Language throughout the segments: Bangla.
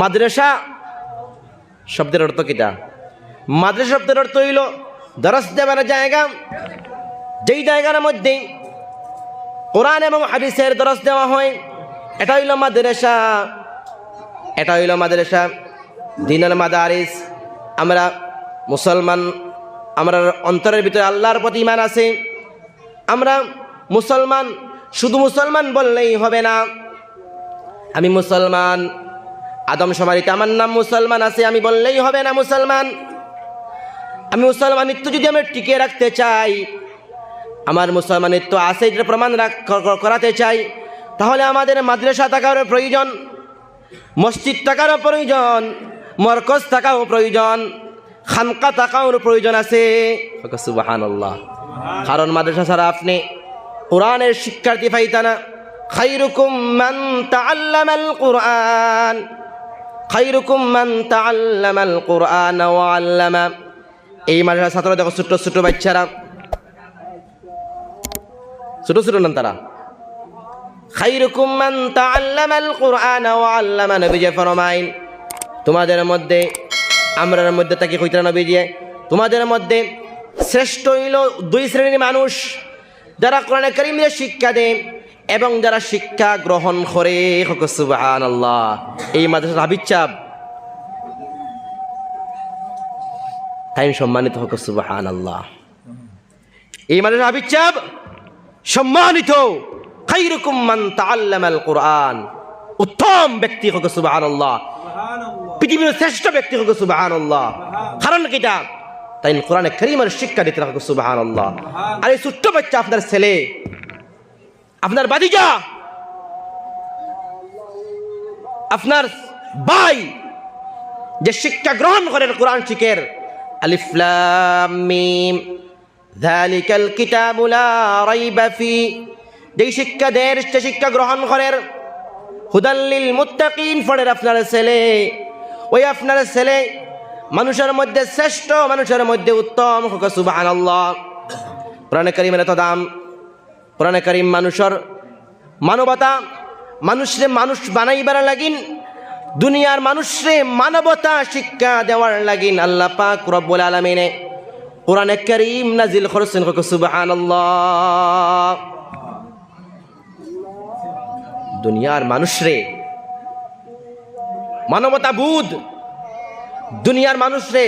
মাদ্রাসা শব্দের অর্থ কিটা মাদ্রাসা শব্দের অর্থ হইল, দরস দেওয়ার জায়গা, যেই জায়গার মধ্যে কোরআন এবং হাদিসের দরস দেওয়া হয়, এটা হইল মাদ্রাসা। এটা হইল মাদ্রাসা। দিনের মাদারিস, আমরা মুসলমান, আমরা অন্তরের ভিতরে আল্লাহর প্রতি ইমান আছে। আমরা মুসলমান, শুধু মুসলমান বললেই হবে না। আমি মুসলমান আদম সমারিতে আমার নাম মুসলমান আছে, আমি বললেই হবে না মুসলমান। আমি মুসলমানিত্ব যদি আমি টিকিয়ে রাখতে চাই, আমার মুসলমানিত্ব আছে এটা প্রমাণ করাতে চাই, তাহলে আমাদের মাদ্রাসা থাকারও প্রয়োজন, মসজিদ থাকারও প্রয়োজন, মরকজ থাকাও প্রয়োজন, খানকা থাকাও প্রয়োজন আছে। কারণ মাদ্রাসা ছাড়া আপনি কোরআনের শিক্ষার্থী পাইতানা খাইরুকুম মান কোরআন। খাইরুকুম মান তাআল্লামাল কোরআন ওয়া আল্লামা। এই মাদ্রাসা ছাত্র দেখো ছোট ছোট বাচ্চারা। ছোট ছোট নাম তারা? খাইরুকুম মান তাআল্লামাল কোরআন ওয়া আল্লামা নবী যে ফরমাইন। তোমাদের মধ্যে, আমরার মধ্যে তাকে কইতা নবী দিয়ে তোমাদের মধ্যে শ্রেষ্ঠ হইল দুই শ্রেণির মানুষ যারা কোরআনে করিমের শিক্ষা দেয়। এবং যারা শিক্ষা গ্রহণ করে সুবাহান আল্লাহ এই মাদ্রাসা হাবিজ চাপ টাইম সম্মানিত হোক সুবাহান আল্লাহ এই মাদ্রাসা হাবিজ চাপ সম্মানিত মান কোরআন। উত্তম ব্যক্তি হোক সুবহানাল্লাহ। পৃথিবীর শ্রেষ্ঠ ব্যক্তি হোক সুবহানাল্লাহ। কারণ কিটা তাই কোরআনে করিমের শিক্ষা দিতে হোক সুবহানাল্লাহ। আর এই ছোট্ট বাচ্চা আপনার ছেলে আপনার বাদিজা আপনার ভাই যে শিক্ষা গ্রহণ করেন কোরআন শিখের, আলিফ লাম মিম, যালিকাল কিতাবু লা রাইবা যেই শিক্ষা দেয় সে শিক্ষা গ্রহণ করেন হুদাল্লিল মুত্তাকিন ফড়ের আপনার ছেলে, ওই আপনার ছেলে মানুষের মধ্যে শ্রেষ্ঠ, মানুষের মধ্যে উত্তম সুবহানাল্লাহ। কোরআনে করিমের এত দাম কোরআনে করিম মানুষের মানবতা, মানুষরে মানুষ বানাইবার লাগিন, দুনিয়ার মানুষরে মানবতা শিক্ষা দেওয়ার লাগিন আল্লাহ পাক রব্বুল আলামিনে কোরআনে করিম নাজিল হোক সুবহানাল্লাহ। দুনিয়ার মানুষরে মানবতা বুধ, দুনিয়ার মানুষরে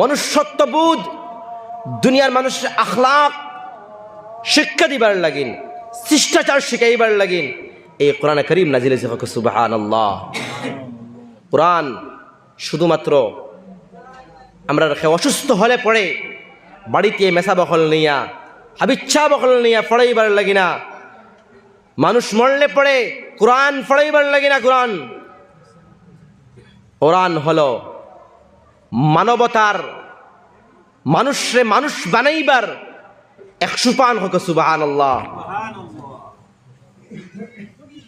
মনুষ্যত্ব বুধ, দুনিয়ার মানুষের আখলাক শিক্ষা দিবার লাগিন শিষ্টাচার শিখাইবার লাগিন এই কোরআন করিম নাজিল সুবাহান আল্লাহ কোরআন শুধুমাত্র আমরা অসুস্থ হলে পড়ে, বাড়িতে মেশা বখল নিয়া, হাবিচ্ছা বখল নিয়া পড়াইবার লাগিনা। মানুষ মরলে পড়ে, কোরআন পড়াইবার লাগে না কোরআন। কোরআন হল মানবতার মানুষরে মানুষ বানাইবার এক সুপান হোক সুবাহান আল্লাহ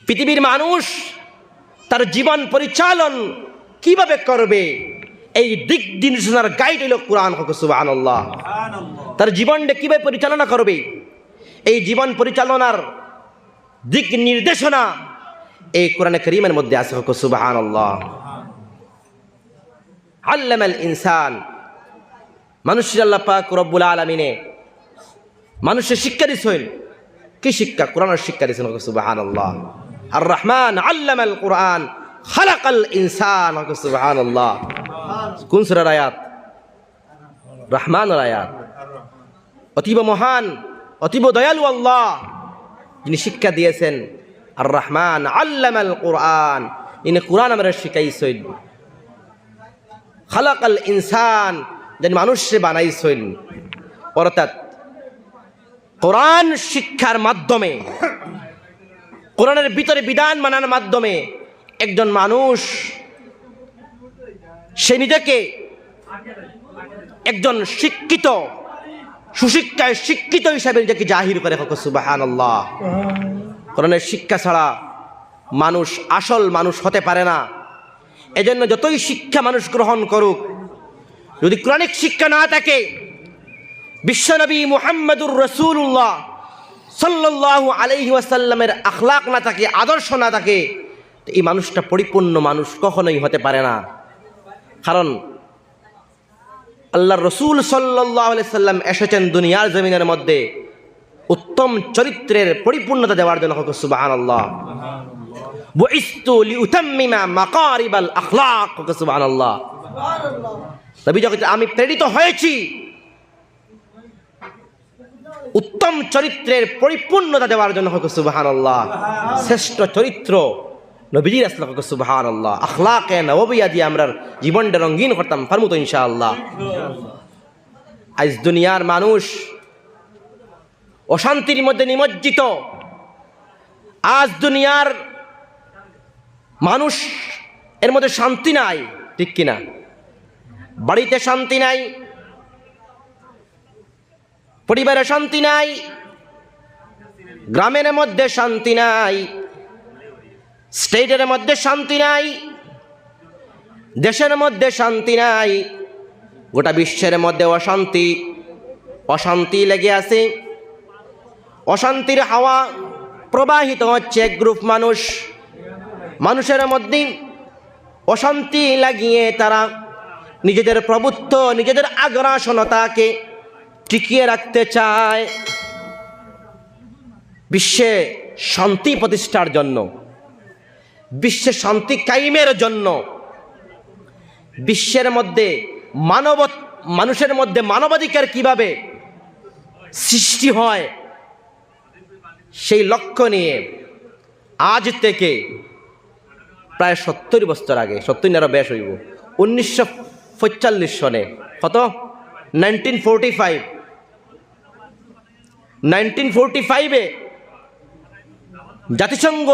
পৃথিবীর মানুষ তার জীবন পরিচালন কীভাবে করবে, এই দিক নির্দেশনার গাইড হইল কোরআন হোক সুবাহান আল্লাহ তার জীবনটা কীভাবে পরিচালনা করবে, এই জীবন পরিচালনার দিক নির্দেশনা এই কোরআনে করিমের মধ্যে আছে হোক সুবাহান আল্লাহ আল্লামাল ইনসান, মানুষের আল্লাহ পাক রব্বুল আলমিনে মানুষের শিক্ষা দিছেন কি শিক্ষা? কোরআনের শিক্ষা হোক সুবাহান আল্লাহ আর রহমান আল্লামাল কোরআন, খালাকাল ইনসান হোক সুবাহান আল্লাহ কোন সুরার আয়াত? রহমানের আয়াত। অতীব মহান, অতীব দয়ালু আল্লাহ। যিনি শিক্ষা দিয়েছেন আর রহমান আল্লামাল কোরআন। ইনি কোরআন আমরা শিখাইছেন খালাকাল ইনসান, যেন মানুষে বানাইছেন অর্থাৎ কোরআন শিক্ষার মাধ্যমে, কোরআনের ভিতরে বিধান মানার মাধ্যমে একজন মানুষ, সে নিজেকে একজন শিক্ষিত, সুশিক্ষায় শিক্ষিত হিসাবে নিজেকে জাহির করে সুবাহান আল্লাহ কোরআনের শিক্ষা ছাড়া মানুষ আসল মানুষ হতে পারে না। এজন্য যতই শিক্ষা মানুষ গ্রহণ করুক, যদি কোরআনিক শিক্ষা না থাকে বিশ্বনবী মুহাম্মদুর রসুল্লাহ সাল্লাল্লাহু আলাইহি ওয়াসাল্লামের আখলাক না থাকে আদর্শ না থাকে তো এই মানুষটা পরিপূর্ণ মানুষ কখনোই হতে পারে না। কারণ আল্লাহ রসুল সাল্লাহ সাল্লাম এসেছেন দুনিয়ার জমিনের মধ্যে উত্তম চরিত্রের পরিপূর্ণতা দেওয়ার জন্য হোক সুবাহান আল্লাহ আমি প্রেরিত হয়েছি উত্তম চরিত্রের পরিপূর্ণতা দেওয়ার জন্য হোক সুবাহান আল্লাহ শ্রেষ্ঠ চরিত্র নবীজির আসলাম হোক সুবাহান আল্লাহ আখলাকে নববিয়া দিয়ে আমরা জীবনটা রঙিন করতাম ফার্মুতো ইনশাআল্লাহ। আজ দুনিয়ার মানুষ অশান্তির মধ্যে নিমজ্জিত। আজ দুনিয়ার মানুষ এর মধ্যে শান্তি নাই, ঠিক কিনা? বাড়িতে শান্তি নাই পরিবারে শান্তি নাই, গ্রামের মধ্যে শান্তি নাই, স্টেটের মধ্যে শান্তি নাই, দেশের মধ্যে শান্তি নাই, গোটা বিশ্বের মধ্যে অশান্তি অশান্তি লেগে আছে। অশান্তির হাওয়া প্রবাহিত হচ্ছে এক গ্রুপ মানুষ। মানুষের মধ্যে অশান্তি লাগিয়ে তারা নিজেদের প্রভুত্ব, নিজেদের আগ্রাসনতাকে টিকিয়ে রাখতে চায় বিশ্বে শান্তি প্রতিষ্ঠার জন্য, বিশ্বে শান্তি কায়েমের জন্য, বিশ্বের মধ্যে মানব, মানুষের মধ্যে মানবাধিকার কীভাবে সৃষ্টি হয় সেই লক্ষ্য নিয়ে আজ থেকে প্রায় সত্তর বছর আগে, সত্তর আরও বেশ হইব, উনিশশো পঁয়তাল্লিশ সনে, কত? Nineteen forty five nineteen forty ফাইভে জাতিসংঘ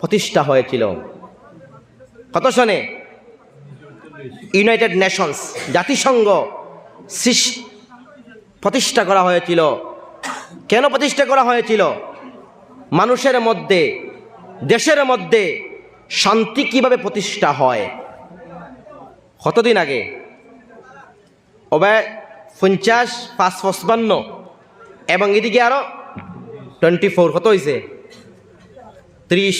প্রতিষ্ঠা হয়েছিল। কত সনে? ইউনাইটেড নেশনস জাতিসংঘ প্রতিষ্ঠা করা হয়েছিল। কেন প্রতিষ্ঠা করা হয়েছিল? মানুষের মধ্যে, দেশের মধ্যে শান্তি কীভাবে প্রতিষ্ঠা হয়? কতদিন আগে? ওবে পঞ্চাশ পাঁচ পঁচপান্ন এবং এদিকে আরও টোয়েন্টি ফোর কত হয়েছে ত্রিশ।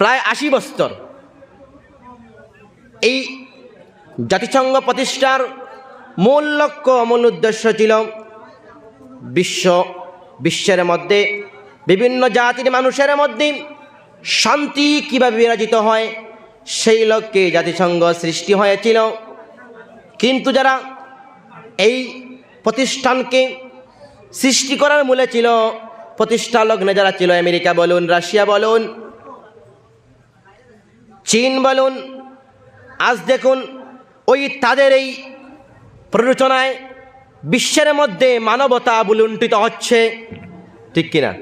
প্রায় আশি বছর এই জাতিসংঘ প্রতিষ্ঠার মূল লক্ষ্য, মূল উদ্দেশ্য ছিল বিশ্ব, বিশ্বের মধ্যে, বিভিন্ন জাতির মানুষের মধ্যে শান্তি কীভাবে বিরাজিত হয়, সেই লক্ষ্যে জাতিসংঘ সৃষ্টি হয়েছিল। কিন্তু যারা এই প্রতিষ্ঠানকে সৃষ্টি করার মূলে ছিল প্রতিষ্ঠা লগ্নে যারা ছিল, আমেরিকা বলুন, রাশিয়া বলুন, চীন বলুন, আজ দেখুন ওই তাদের এই প্ররোচনায় বিশ্বের মধ্যে মানবতা বুলুণ্ঠিত হচ্ছে, ঠিক কিনা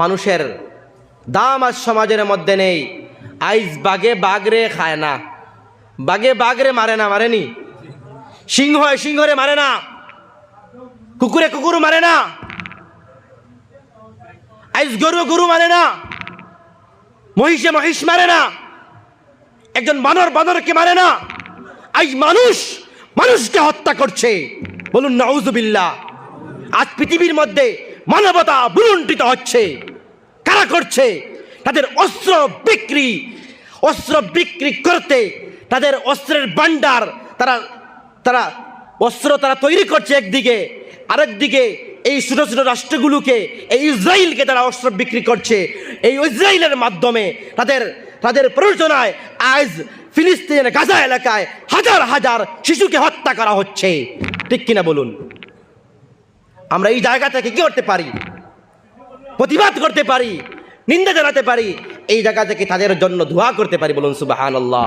মানুষের দাম আজ সমাজের মধ্যে নেই। আইজ বাঘে বাঘরে খায় না। বাঘে বাঘরে মারে না, মারেনি? সিংহ সিংহরে মারে না। কুকুরে কুকুর মারে না। আইজ গরু গরু মারে না। মহিষে মহিষ মারে না। একজন বানর বানরকে মারে না। আজ মানুষ, মানুষকে হত্যা করছে। বলুন নাউজুবিল্লাহ আজ পৃথিবীর মধ্যে মানবতা বুলুণ্ঠিত হচ্ছে। কারা করছে? তাদের অস্ত্র বিক্রি অস্ত্র বিক্রি করতে তাদের অস্ত্রের ভান্ডার তারা তারা অস্ত্র তারা তৈরি করছে একদিকে আরেকদিকে এই ছোট ছোট রাষ্ট্রগুলোকে, এই ইসরায়েলকে তারা অস্ত্র বিক্রি করছে। এই ইসরায়েলের মাধ্যমে তাদের তাদের প্ররোচনায় আজ ফিলিস্তিনের গাজা এলাকায় হাজার হাজার শিশুকে হত্যা করা হচ্ছে। ঠিক কিনা বলুন? আমরা এই জায়গা থেকে কি করতে পারি? প্রতিবাদ করতে পারি? নিন্দা জানাতে পারি? এই জায়গা থেকে তাদের জন্য দোয়া করতে পারি বলুন সুবাহান আল্লাহ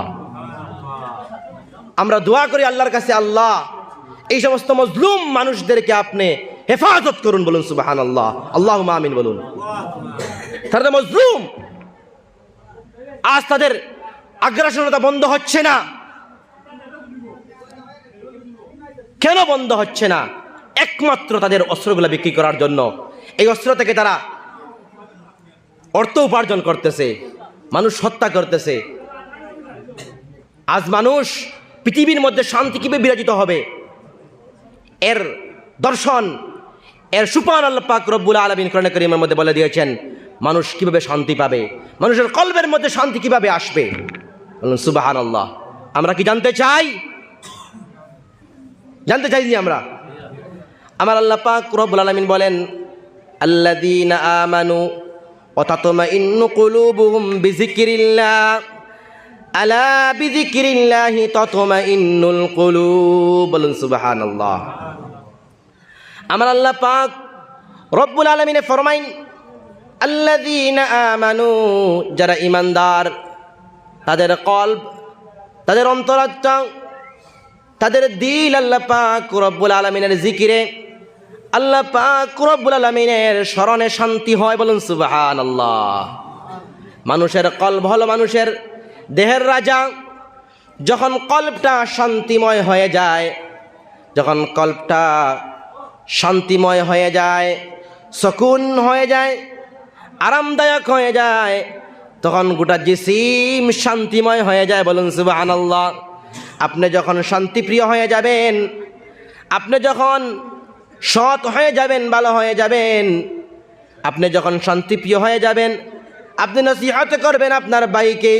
আমরা দোয়া করি আল্লাহর কাছে, আল্লাহ, এই সমস্ত মজলুম মানুষদেরকে আপনি হেফাজত করুন বলুন সুবাহান আল্লাহ আল্লাহ মামিন বলুন। তারা তো মজলুম, আজ তাদের আগ্রাসনতা বন্ধ হচ্ছে না। কেন বন্ধ হচ্ছে না? একমাত্র তাদের অস্ত্রগুলো বিক্রি করার জন্য। এই অস্ত্র থেকে তারা অর্থ উপার্জন করতেছে, মানুষ হত্যা করতেছে। আজ মানুষ পৃথিবীর মধ্যে শান্তি কীভাবে বিরাজিত হবে? এর দর্শন, এর সুপান আল্লাহ পাক রব্বুল আলমিন কোরআন করিমের মধ্যে বলে দিয়েছেন, মানুষ কীভাবে শান্তি পাবে? মানুষের কল্পের মধ্যে শান্তি কীভাবে আসবে? বলুন সুবাহান আল্লাহ আমরা কি জানতে চাই? জানতে চাই জি আমরা। আমার আল্লাহ পাক রব্বুল আলামিন বলেন, আল্লাযীনা আমানু ওয়া তাতমাইন্নু কুলুবুহুম আলা বিযিকরিল্লাহি তাতমাইন্নুল কুলুব। বলুন সুবহানাল্লাহ। আমার আল্লাহ পাক রব্বুল আলামিনে ফরমাইন, আল্লাযীনা আমানু, যারা ইমানদার তাদের কল্ব, তাদের অন্তরাত্মা, তাদের দিল আল্লাহ পাক রব্বুল আলমিনের জিকিরে, আল্লাহ পাক রব্বুল আলমিনের স্মরণে শান্তি হয়, বলুন সুবাহান আল্লাহ মানুষের কল্প হলো মানুষের দেহের রাজা, যখন কল্পটা শান্তিময় হয়ে যায়, যখন কল্পটা শান্তিময় হয়ে যায়, শকুন হয়ে যায়, আরামদায়ক হয়ে যায়, তখন গোটা জিসিম শান্তিময় হয়ে যায় বলুন আল্লাহ আপনি যখন শান্তিপ্রিয় হয়ে যাবেন, আপনি যখন সৎ হয়ে যাবেন, ভালো হয়ে যাবেন, আপনি যখন শান্তিপ্রিয় হয়ে যাবেন, আপনি নসিহত করবেন আপনার বাইকে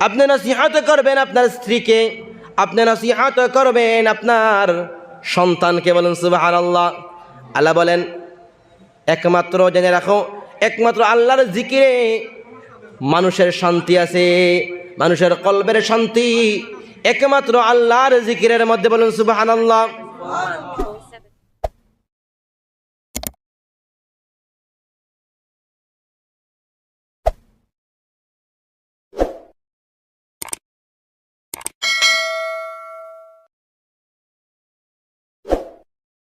আপনি নসিহত করবেন আপনার স্ত্রীকে, আপনি নসিহত করবেন আপনার সন্তানকে বলুন সুবাহ আল্লাহ আল্লাহ বলেন, একমাত্র জেনে রাখো, একমাত্র আল্লাহর জিকিরে মানুষের শান্তি আছে, মানুষের কলবের শান্তি। একমাত্র আল্লাহর জিকিরের মধ্যে বলুন সুবাহান আল্লাহ